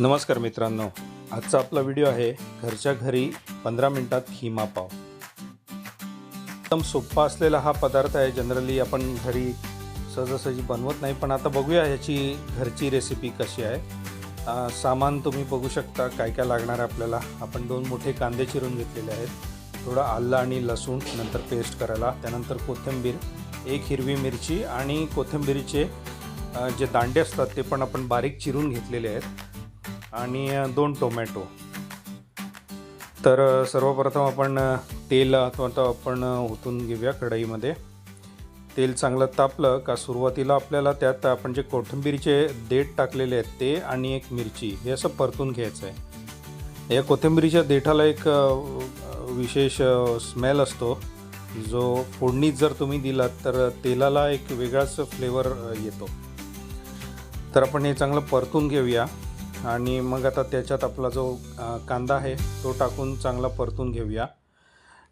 नमस्कार मित्रांनो. आजचा आपला व्हिडिओ आहे घरच्या घरी पंधरा मिनटात खिमा पाव. एकदम सोप्पा असलेला हा पदार्थ आहे. जनरली आपण घरी सहजासहजी बनवत नाही पण आता बघूया ह्याची घरची रेसिपी कशी आहे. सामान तुम्ही बघू शकता काय काय लागणार आहे आपल्याला. आपण दोन मोठे कांदे चिरून घेतलेले आहेत. थोडं आलं आणि लसूण नंतर पेस्ट करायला. त्यानंतर कोथिंबीर एक हिरवी मिरची आणि कोथिंबीरीचे जे दांडे असतात ते पण आपण बारीक चिरून घेतलेले आहेत. आणि दोन टोमॅटो. तर सर्वप्रथम आपण तेल अथवा तो आपण ओतून घेऊया कढईमध्ये. तेल चांगलं तापलं का सुरुवातीला आपल्याला त्यात आपण जे कोथिंबीरचे देठ टाकलेले आहेत ते आणि एक मिरची हे असं परतून घ्यायचं आहे. या कोथिंबीरीच्या देठाला एक विशेष स्मेल असतो. जो फोडणीत जर तुम्ही दिलात तर तेलाला एक वेगळाच फ्लेवर येतो. तर आपण हे चांगलं परतून घेऊया. आणि मग आता त्याच्यात आपला जो कांदा आहे तो टाकून चांगला परतून घेऊया.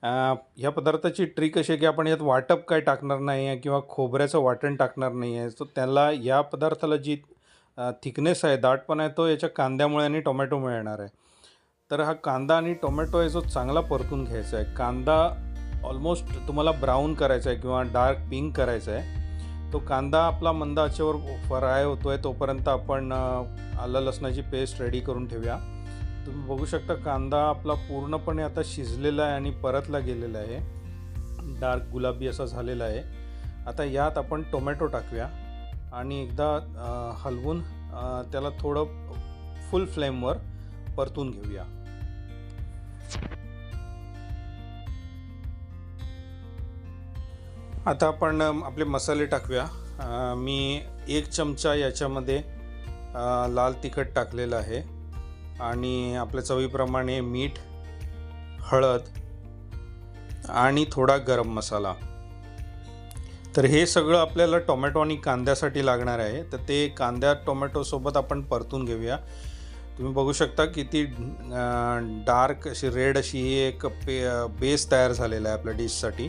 ह्या पदार्थाची ट्रिक अशी आहे की आपण यात वाटप काय टाकणार नाही आहे किंवा खोबऱ्याचं वाटण टाकणार नाही आहे सो त्याला या पदार्थाला जी थिकनेस आहे दाटपणा आहे तो याच्या कांद्यामुळे आणि टोमॅटोमुळे येणार आहे. तर हा कांदा आणि टोमॅटो आहे जो चांगला परतून घ्यायचा आहे. कांदा ऑलमोस्ट तुम्हाला ब्राऊन करायचा आहे किंवा डार्क पिंक करायचा आहे. तो कांदा आपला मंद आचेवर फ्राय होतो आहे तोपर्यंत आपण आलं लसणाची पेस्ट रेडी करून ठेवूया. तुम्ही बघू शकता कांदा आपला पूर्णपणे आता शिजलेला आहे आणि परतला गेलेला आहे. डार्क गुलाबी असा झालेला आहे. आता यात आपण टोमॅटो टाकूया. आणि एकदा हलवून त्याला थोडं फुल फ्लेमवर परतून घेऊया. आता आपण आपले मसाले टाकूया. मी एक चमचा याच्यामध्ये लाल तिखट टाकलेलं आहे आणि आपल्या चवीप्रमाणे मीठ हळद आणि थोडा गरम मसाला. तर हे सगळं आपल्याला टोमॅटो आणि कांद्यासाठी लागणार आहे. तर ते कांद्या टोमॅटोसोबत आपण परतून घेऊया. तुम्ही बघू शकता किती डार्क अशी रेड अशी ही एक पे बेस तयार झालेला आहे आपल्या डिशसाठी.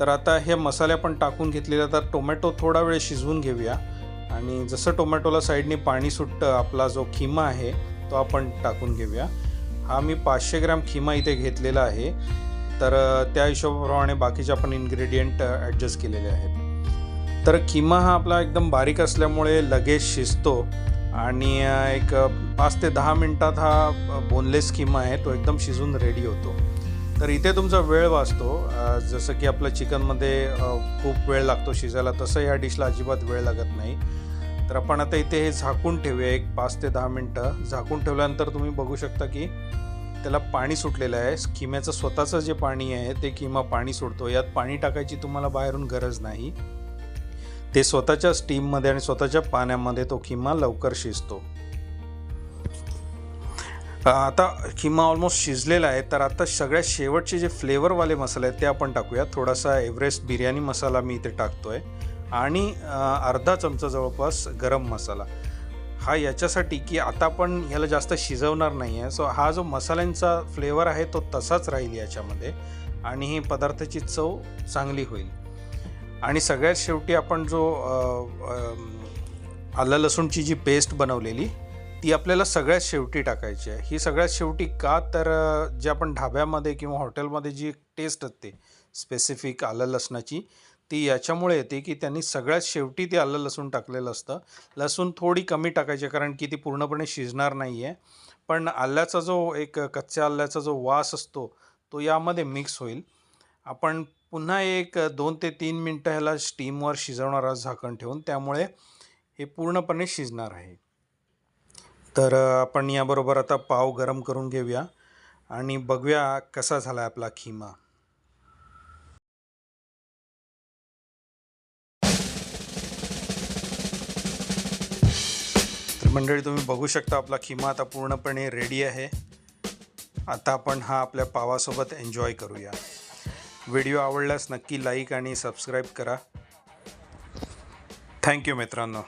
तर आता हे मसाले आपण टाकून घेतलेले तर टोमॅटो थोडा वेळ शिजवून घेऊया. आणि जसं टोमॅटोला साईडने पाणी सुटतं आपला जो खिमा आहे तो आपण टाकून घेऊया. हा मी पाचशे ग्रॅम खिमा इथे घेतलेला आहे. तर त्या हिशोबाप्रमाणे बाकीचे आपण इन्ग्रेडियंट ॲडजस्ट केलेले आहेत. तर खिमा हा आपला एकदम बारीक असल्यामुळे लगेच शिजतो. आणि एक पाच ते दहा मिनटात हा बोनलेस खिमा आहे तो एकदम शिजून रेडी होतो. तर इथे तुमचा वेळ वाचतो. जसं की आपलं चिकनमध्ये खूप वेळ लागतो शिजायला तसं ह्या डिशला अजिबात वेळ लागत नाही. तर आपण आता इथे हे झाकून ठेवूया. एक पाच ते दहा मिनटं झाकून ठेवल्यानंतर तुम्ही बघू शकता की त्याला पाणी सुटलेलं आहे. किम्याचं स्वतःचं जे पाणी आहे ते किमा पाणी सोडतो. यात पाणी टाकायची तुम्हाला बाहेरून गरज नाही. ते स्वतःच्या स्टीममध्ये आणि स्वतःच्या पाण्यामध्ये तो किमा लवकर शिजतो. आता किमा ऑलमोस्ट शिजलेला आहे. तर आता सगळ्यात शेवटचे जे फ्लेवरवाले मसाले आहेत ते आपण टाकूया. थोडासा एव्हरेस्ट बिर्याणी मसाला मी इथे टाकतो आहे आणि अर्धा चमचा जवळपास गरम मसाला. हा याच्यासाठी की आता आपण ह्याला जास्त शिजवणार नाही आहे सो हा जो मसाल्यांचा फ्लेवर आहे तो तसाच राहील याच्यामध्ये आणि ही पदार्थाची चव चांगली होईल. आणि सगळ्यात शेवटी आपण जो आलं लसूणची जी पेस्ट बनवलेली ती आपल्याला सगळ्यात शेवटी टाकायची आहे. ही सगळ्यात शेवटी का तर जे आपण ढाब्यामध्ये किंवा हॉटेलमध्ये जी टेस्ट असते स्पेसिफिक आलं लसणाची ती याच्यामुळे येते की त्यांनी सगळ्यात शेवटी ते आलं लसूण टाकलेलं असतं. लसूण थोडी कमी टाकायची कारण की ती पूर्णपणे शिजणार नाही आहे पण आल्याचा जो एक कच्च्या आल्याचा जो वास असतो तो यामध्ये मिक्स होईल. आपण पुन्हा एक दोन ते तीन मिनटं ह्याला स्टीमवर शिजवणार आहोत झाकण ठेवून. त्यामुळे हे पूर्णपणे शिजणार आहे. तर आपण याबरोबर आता पाव गरम करून घेऊया आणि बघूया कसा झाला आपला खिमा. मंडळी तुम्ही बघू शकता आपला खिमा आता पूर्णपणे रेडी आहे. आता आपण हा आपल्या पावासोबत एन्जॉय करूया. व्हिडिओ आवडल्यास नक्की लाईक आणि सबस्क्राईब करा. थँक्यू मित्रांनो.